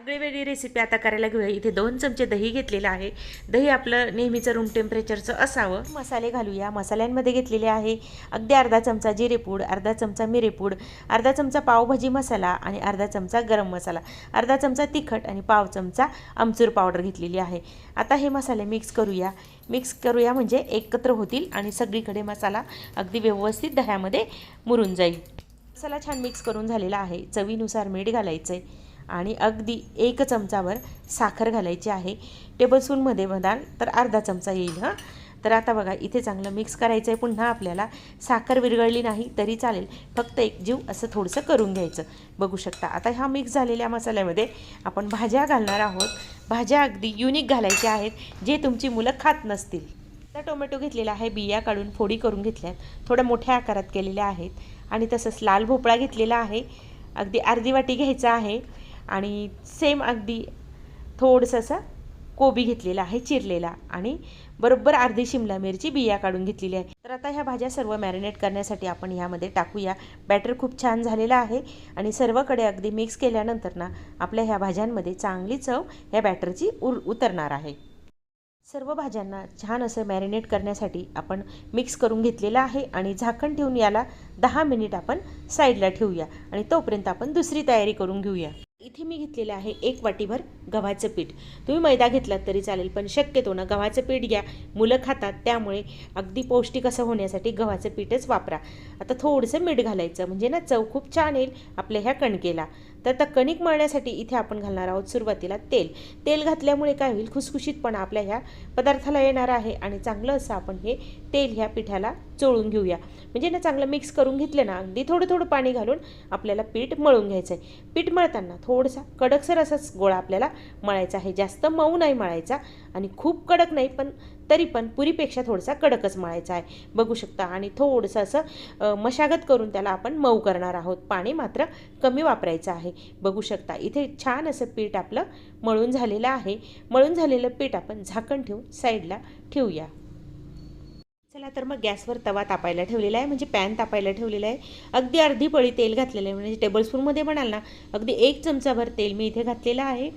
आगळीवेगळी रेसिपी आता करायला घेऊया. इथे दोन चमचे दही घेतलेलं आहे. दही आपलं नेहमीचं रूम टेम्परेचरचं असावं. मसाले घालूया. मसाल्यांमध्ये घेतलेले आहे अगदी अर्धा चमचा जिरेपूड अर्धा चमचा मिरेपूड अर्धा चमचा पावभाजी मसाला आणि अर्धा चमचा गरम मसाला. अर्धा चमचा तिखट आणि पाव चमचा आमचूर पावडर घेतलेली आहे. आता हे मसाले मिक्स करूया. मिक्स करूया म्हणजे एकत्र होतील आणि सगळीकडे मसाला अगदी व्यवस्थित दह्यामध्ये मुरून जाईल. मसाला छान मिक्स करून झालेला आहे. चवीनुसार मीठ घालायचं आहे आणि अगदी एक चमचावर साखर घालायची आहे. टेबलस्पूनमध्ये म्हणाल तर अर्धा चमचा येईल हां. तर आता बघा इथे चांगलं मिक्स करायचं आहे पुन्हा आपल्याला साखर विरघळली नाही तरी चालेल. फक्त एक जीव असं थोडंसं करून घ्यायचं. बघू शकता. आता ह्या मिक्स झालेल्या मसाल्यामध्ये आपण भाज्या घालणार आहोत. भाज्या अगदी युनिक घालायच्या आहेत जे तुमची मुलं खात नसतील. आता टोमॅटो घेतलेला आहे बिया काढून फोडी करून घेतल्यात. थोड्या मोठ्या आकारात केलेल्या आहेत. आणि तसंच लाल भोपळा घेतलेला आहे. अगदी अर्धी वाटी घ्यायचा आहे. आणि सेम अगदी थोडंसं असं कोबी घेतलेला आहे चिरलेला आणि बरोबर अर्धी शिमला मिरची बिया काढून घेतलेली आहे. तर आता ह्या भाज्या सर्व मॅरिनेट करण्यासाठी आपण ह्यामध्ये टाकूया. बॅटर खूप छान झालेला आहे आणि सर्वकडे अगदी मिक्स केल्यानंतर ना आपल्या ह्या भाज्यांमध्ये चांगली चव ह्या बॅटरची उर उतरणार आहे. सर्व भाज्यांना छान असं मॅरिनेट करण्यासाठी आपण मिक्स करून घेतलेलं आहे आणि झाकण ठेवून याला दहा मिनिट आपण साईडला ठेवूया आणि तोपर्यंत आपण दुसरी तयारी करून घेऊया. इथे मी घेतलेलं आहे एक वाटीभर गव्हाचं पीठ. तुम्ही मैदा घेतलात तरी चालेल पण शक्यतो ना गव्हाचं पीठ घ्या. मुलं खातात त्यामुळे अगदी पौष्टिक असं होण्यासाठी गव्हाचं पीठच वापरा. आता थोडंसं मीठ घालायचं म्हणजे ना चव खूप छान येईल आपल्या ह्या कणकेला. तर आता कणिक मळण्यासाठी इथे आपण घालणार आहोत सुरुवातीला तेल. तेल घातल्यामुळे काय होईल? खुसखुशीतपणा आपल्या ह्या पदार्थाला येणार आहे आणि चांगलं असं आपण हे तेल ह्या पिठाला चोळून घेऊया. म्हणजे ना चांगलं मिक्स करून घेतलं ना अगदी थोडं थोडं पाणी घालून आपल्याला पीठ मळून घ्यायचं आहे पीठ मळताना थोडासा कडकसर असाच गोळा आपल्याला मळायचा आहे. जास्त मऊ नाही मळायचा आणि खूप कडक नाही पण तरी पण पुरीपेक्षा थोडासा कडकच मळायचा आहे. बघू शकता. आणि थोडंसं असं मशागत करून त्याला आपण मऊ करणार आहोत. पाणी मात्र कमी वापरायचं आहे. बघू शकता. इथे छान असं पीठ आपलं मळून झालेलं आहे. मळून झालेलं पीठ आपण झाकण ठेवून साईडला ठेवूया. चला तर मग गॅसवर तवा तापायला ठेवलेला आहे. म्हणजे पॅन तापायला ठेवलेला आहे. अगदी अर्धी पळी तेल घातलेलं आहे. म्हणजे टेबलस्पूनमध्ये म्हणाल ना अगदी एक चमचाभर तेल मी इथे घातलेलं आहे.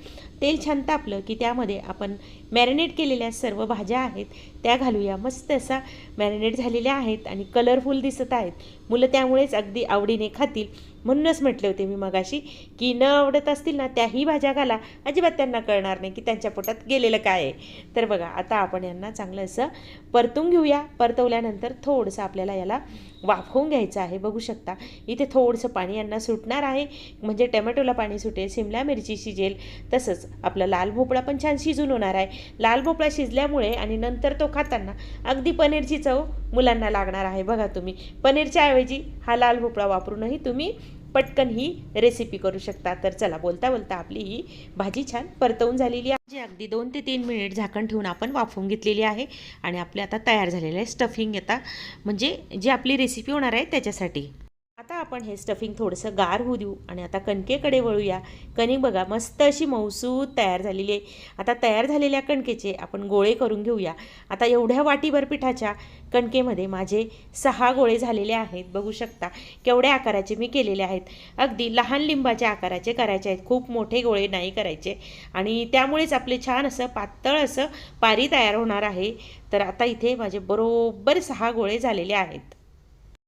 तेल छान तापलं की त्यामध्ये आपण मॅरिनेट केलेल्या सर्व भाज्या आहेत त्या घालूया. मस्त असा मॅरिनेट झालेल्या आहेत आणि कलरफुल दिसत आहेत. मुलं त्यामुळेच अगदी आवडीने खातील. म्हणूनच म्हटले होते मी मगाशी की न आवडत असतील ना त्याही भाज्या घाला. अजिबात त्यांना कळणार नाही की त्यांच्या पोटात गेलेलं काय आहे. तर बघा आता आपण यांना चांगलं असं परतून घेऊया. परतवल्यानंतर थोडंसं आपल्याला याला वाफवून घ्यायचं आहे. बघू शकता इथे थोडंसं पाणी यांना सुटणार आहे. म्हणजे टमॅटोला पाणी सुटेल शिमला मिरची शिजेल तसंच. आपला लाल भोपळा पण छान शिजून होणार आहे. लाल भोपळा शिजल्यामुळे आणि नंतर तो खाताना अगदी पनीरची चव मुलांना लागणार आहे. बघा तुम्ही पनीरच्या ऐवजी हा लाल भोपळा वापरूनही तुम्ही पटकन ही रेसिपी करू शकता. तर चला बोलता बोलता आपली ही भाजी छान परतवून झालेली आहे. जी अगदी दोन ते तीन मिनिट झाकण ठेवून आपण वाफवून घेतलेली आहे आणि आपले आता तयार झालेलं आहे स्टफिंग आता म्हणजे जी आपली रेसिपी होणार आहे त्याच्यासाठी. आता आपण हे स्टफिंग थोडंसं गार होऊ देऊ आणि आता कणकेकडे वळूया. कणिक बघा मस्त अशी मौसूद तयार झालेली आहे. आता तयार झालेल्या कणकेचे आपण गोळे करून घेऊया. आता एवढ्या वाटीभर पिठाच्या कणकेमध्ये माझे सहा गोळे झालेले आहेत. बघू शकता केवढ्या आकाराचे मी केलेले आहेत. अगदी लहान लिंबाच्या आकाराचे करायचे आहेत. खूप मोठे गोळे नाही करायचे. आणि त्यामुळेच आपले छान असं पातळ असं पारी तयार होणार आहे. तर आता इथे माझे बरोबर सहा गोळे झालेले आहेत.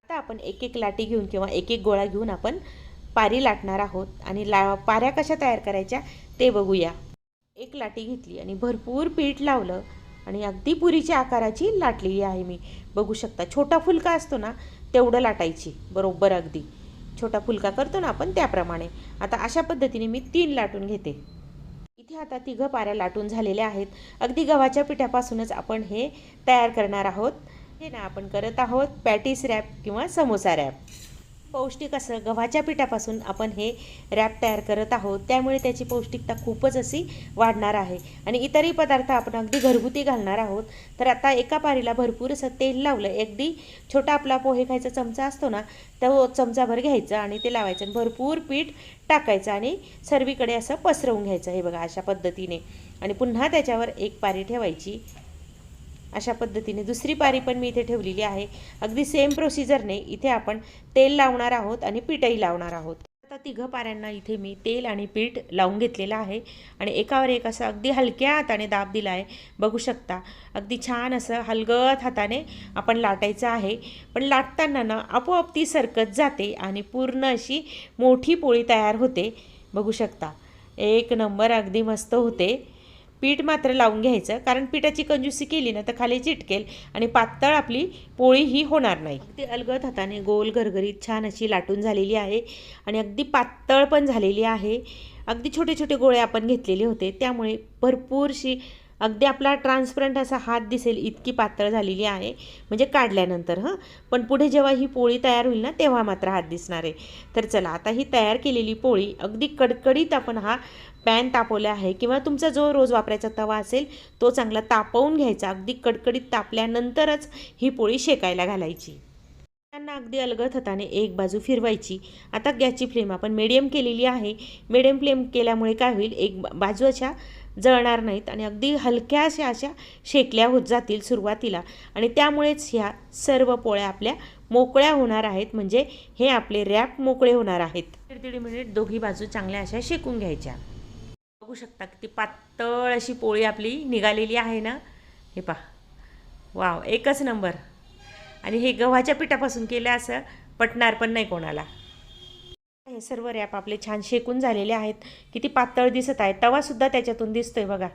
आता आपण एक एक लाटी घेऊन किंवा एक एक गोळा घेऊन आपण पारी लाटणार आहोत. आणि ला पाऱ्या कशा तयार करायच्या ते बघूया. एक लाटी घेतली आणि भरपूर पीठ लावलं आणि अगदी पुरीच्या आकाराची लाटलेली आहे मी. बघू शकता छोटा फुलका असतो ना तेवढं लाटायची. बरोबर अगदी. छोटा फुलका करतो ना आपण त्याप्रमाणे. आता अशा पद्धतीने मी तीन लाटून घेते. इथे आता तिघं पाऱ्या लाटून झालेल्या आहेत. अगदी गव्हाच्या पिठापासूनच आपण हे तयार करणार आहोत. इथे ना आपण करत आहोत पॅटीस रॅप किंवा समोसा रॅप. पौष्टिक असं गव्हाच्या पिठापासून आपण हे रॅप तयार करत आहोत. त्यामुळे त्याची पौष्टिकता खूपच अशी वाढणार आहे. आणि इतरही पदार्थ आपण अगदी घरगुती घालणार आहोत. तर आता एका पारीला भरपूर असं तेल लावलं. अगदी छोटा आपला पोहे खायचा चमचा असतो ना तो चमचाभर घ्यायचा आणि ते लावायचं आणि भरपूर पीठ टाकायचं आणि सर्वीकडे असं पसरवून घ्यायचं. हे बघा अशा पद्धतीने. आणि पुन्हा त्याच्यावर एक पारी ठेवायची. अशा पद्धतीने दुसरी पारी पण मी इथे ठेवलेली आहे. अगदी सेम प्रोसिजरने इथे आपण तेल लावणार आहोत आणि पीठही लावणार आहोत. आता तिघं पाऱ्यांना इथे मी तेल आणि पीठ लावून घेतलेलं आहे. आणि एकावर एक असं अगदी हलक्या हाताने दाब दिला आहे बघू शकता अगदी छान असं हलगत हाताने आपण लाटायचं आहे. पण लाटताना ना आपोआप ती सरकत जाते आणि पूर्ण अशी मोठी पोळी तयार होते. बघू शकता एक नंबर अगदी मस्त होते. पीठ मात्र लावून घ्यायचं. कारण पिठाची कंजूसी केली ना तर खाली चिटकेल आणि पातळ आपली पोळी ही होणार नाही. ती अलगद हाताने गोल घरघरीत छान अशी लाटून झालेली आहे आणि अगदी पातळ पण झालेली आहे. अगदी छोटे छोटे गोळे आपण घेतलेले होते. त्यामुळे भरपूरशी अगदी आपला ट्रान्सपरंट असा हात दिसेल इतकी पातळ झालेली आहे. म्हणजे काढल्यानंतर हं. पण पुढे जेव्हा ही पोळी तयार होईल ना तेव्हा मात्र हात दिसणार आहे. तर चला आता ही तयार केलेली पोळी अगदी कडकडीत आपण हा पॅन तापवला आहे किंवा तुमचा जो रोज वापरायचा तवा असेल तो चांगला तापवून घ्यायचा. अगदी कडकडीत तापल्यानंतरच ही पोळी शेकायला घालायची. त्यांना अगदी अलगद हाताने एक बाजू फिरवायची. आता गॅसची फ्लेम आपण मिडियम केलेली आहे. मिडियम फ्लेम केल्यामुळे काय होईल एक बाजू अशा जळणार नाहीत आणि अगदी हलक्याशा अशा शेकल्या होत जातील सुरुवातीला. आणि त्यामुळेच ह्या सर्व पोळ्या आपल्या मोकळ्या होणार आहेत. म्हणजे हे आपले रॅप मोकळे होणार आहेत. दीड दीड मिनिट दोघी बाजू चांगल्या अशा शेकून घ्यायच्या. बघू शकता किती पातळ अशी पोळी आपली निघालेली आहे ना. हे पहा. वाव एकच नंबर. आणि हे गव्हाच्या पिठापासून केलं असं पटणार पण नाही कोणाला. हे सर्व रॅप आपले छान शेकून झालेले आहेत. किती पातळ दिसत आहे. तवासुद्धा त्याच्यातून दिसतोय बघा.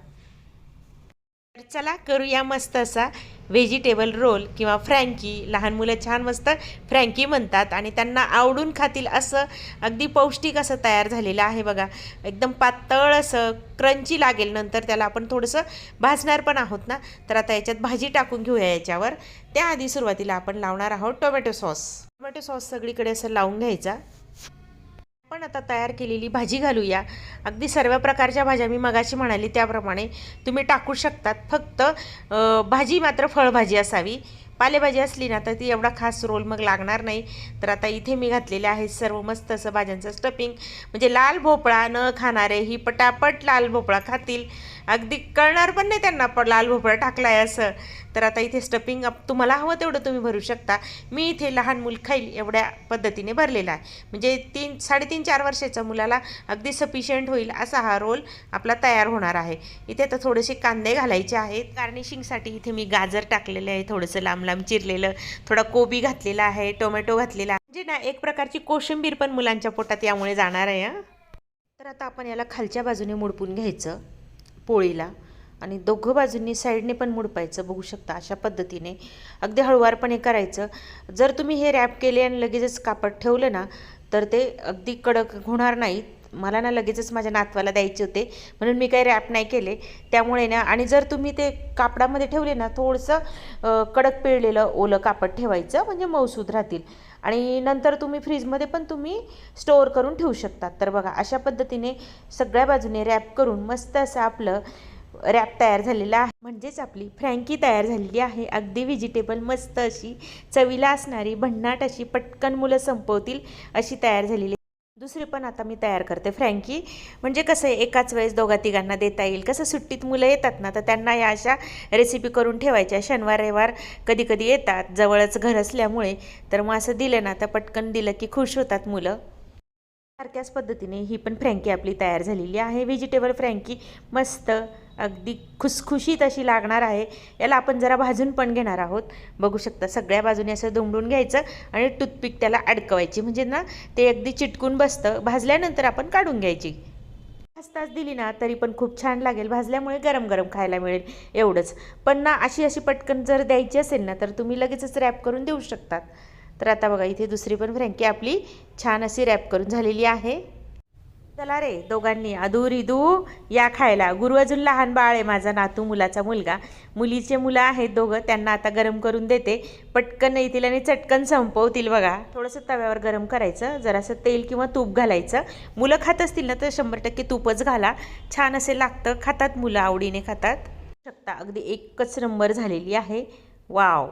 तर चला करूया मस्त असा व्हेजिटेबल रोल किंवा फ्रँकी. लहान मुलं छान मस्त फ्रँकी म्हणतात आणि त्यांना आवडून खातील असं अगदी पौष्टिक असं तयार झालेलं आहे बघा. एकदम पातळ असं क्रंची लागेल नंतर त्याला आपण थोडंसं भाजणार पण आहोत ना. तर आता याच्यात भाजी टाकून घेऊया याच्यावर. त्याआधी सुरुवातीला आपण लावणार आहोत टोमॅटो सॉस. टोमॅटो सॉस सगळीकडे असं लावून घ्यायचा. आपण आता तयार केलेली भाजी घालूया. अगदी सर्व प्रकारच्या भाज्या मी मगाशी म्हणाली त्याप्रमाणे तुम्ही टाकू शकतात. फक्त भाजी मात्र फळभाजी असावी. पालेभाजी असली ना तर ती एवढा खास रोल मग लागणार नाही. तर आता इथे मी घातलेले आहे सर्व मस्त असं भाज्यांचं स्टफिंग म्हणजे लाल भोपळा न खाणारे ही पटापट लाल भोपळा खातील. अगदी कळणार पण नाही त्यांना पण लाल भोपळा टाकला आहे असं. तर आता इथे स्टफिंग तुम्हाला हवं तेवढं तुम्ही भरू शकता. मी इथे लहान मूल खाईल एवढ्या पद्धतीने भरलेला आहे. म्हणजे तीन साडेतीन चार वर्षाच्या मुलाला अगदी सफिशियंट होईल असा हा रोल आपला तयार होणार आहे. इथे आता थोडेसे कांदे घालायचे आहेत. गार्निशिंगसाठी इथे मी गाजर टाकलेले आहे थोडंसं लांब लांब चिरलेलं थोडा कोबी घातलेला आहे टोमॅटो घातलेला आहे. म्हणजे ना एक प्रकारची कोशिंबीर पण मुलांच्या पोटात यामुळे जाणार आहे तर आता आपण याला खालच्या बाजूने मुडपून घ्यायचं पोळीला. आणि दोघं बाजूंनी साईडने पण मुडपायचं बघू शकता अशा पद्धतीने. अगदी हळुवारपणे करायचं. जर तुम्ही हे रॅप केले आणि लगेचच कापड ठेवलं ना तर ते अगदी कडक होणार नाहीत मला ना लगेचच माझ्या नातवाला द्यायचे होते. म्हणून मी काही रॅप नाही केले. त्यामुळे ना आणि जर तुम्ही ते कापडामध्ये ठेवले ना थोडंसं कडक पिळलेलं ओलं कापड ठेवायचं म्हणजे मऊसूद राहतील. आणि नंतर तुम्ही फ्रीजमध्ये पण तुम्ही स्टोअर करून ठेवू शकतात. तर बघा अशा पद्धतीने सगळ्या बाजूने रॅप करून मस्त असं आपलं रॅप तयार झालेला आहे. म्हणजेच आपली फ्रँकी तयार झालेली आहे. अगदी व्हेजिटेबल मस्त अशी चवीला असणारी भन्नाट अशी पटकन मुलं संपवतील अशी तयार झालेली आहे. दुसरी पण आता मी तयार करते फ्रँकी. म्हणजे कसं आहे एकाच वेळेस दोघा तिघांना देता येईल. कसं सुट्टीत मुलं येतात ना तर त्यांना या अशा रेसिपी करून ठेवायच्या. शनिवार रविवार कधी कधी येतात. जवळच घर असल्यामुळे. तर मग असं दिलं ना तर पटकन दिलं की खुश होतात मुलं. सारख्याच पद्धतीने ही पण फ्रँकी आपली तयार झालेली आहे. व्हेजिटेबल फ्रँकी मस्त अगदी खुसखुशीत अशी लागणार आहे. याला आपण जरा भाजून पण घेणार आहोत. बघू शकता सगळ्या बाजूने असं दुमडून घ्यायचं आणि टूथपिक त्याला अडकवायची. म्हणजे ना ते अगदी चिटकून बसतं. भाजल्यानंतर आपण काढून घ्यायची. पाच तास दिली ना तरी पण खूप छान लागेल. भाजल्यामुळे गरम गरम खायला मिळेल एवढंच. पण ना अशी अशी पटकन जर द्यायची असेल ना तर तुम्ही लगेचच रॅप करून देऊ शकतात. तर आता बघा इथे दुसरी पण फ्रँकी आपली छान अशी रॅप करून झालेली आहे. चला रे दोघांनी अधू या खायला. गुरु अजून लहान बाळ आहे माझा नातू मुलाचा मुलगा. मुलीचे मुलं आहेत दोघं त्यांना आता गरम करून देते. पटकन येतील आणि चटकन संपवतील बघा. थोडंसं तव्यावर गरम करायचं जरासं तेल किंवा तूप घालायचं. मुलं खात असतील ना तर शंभर टक्के तूपच घाला. छान असे लागतं खातात मुलं आवडीने खातात. शकता अगदी एकच नंबर झालेली आहे. वाव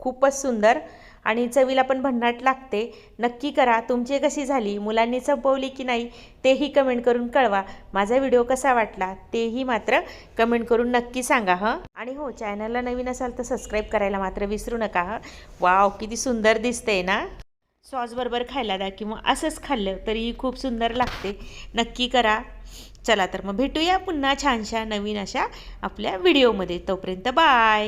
खूपच सुंदर. आणि चवीला पण भन्नाट लागते. नक्की करा. तुमची कशी झाली? मुलांनी संपवली की नाही? तेही कमेंट करून कळवा. माझा व्हिडिओ कसा वाटला? तेही मात्र कमेंट करून नक्की सांगा हं? आणि हो चॅनलला नवीन असाल तर सबस्क्राईब करायला मात्र विसरू नका हं? वाव किती सुंदर दिसते ना? सॉसबरोबर खायला द्या किंवा असंच खाल्लं तरीही खूप सुंदर लागते. नक्की करा. चला तर मग भेटूया पुन्हा छानशा नवीन अशा आपल्या व्हिडिओमध्ये तोपर्यंत बाय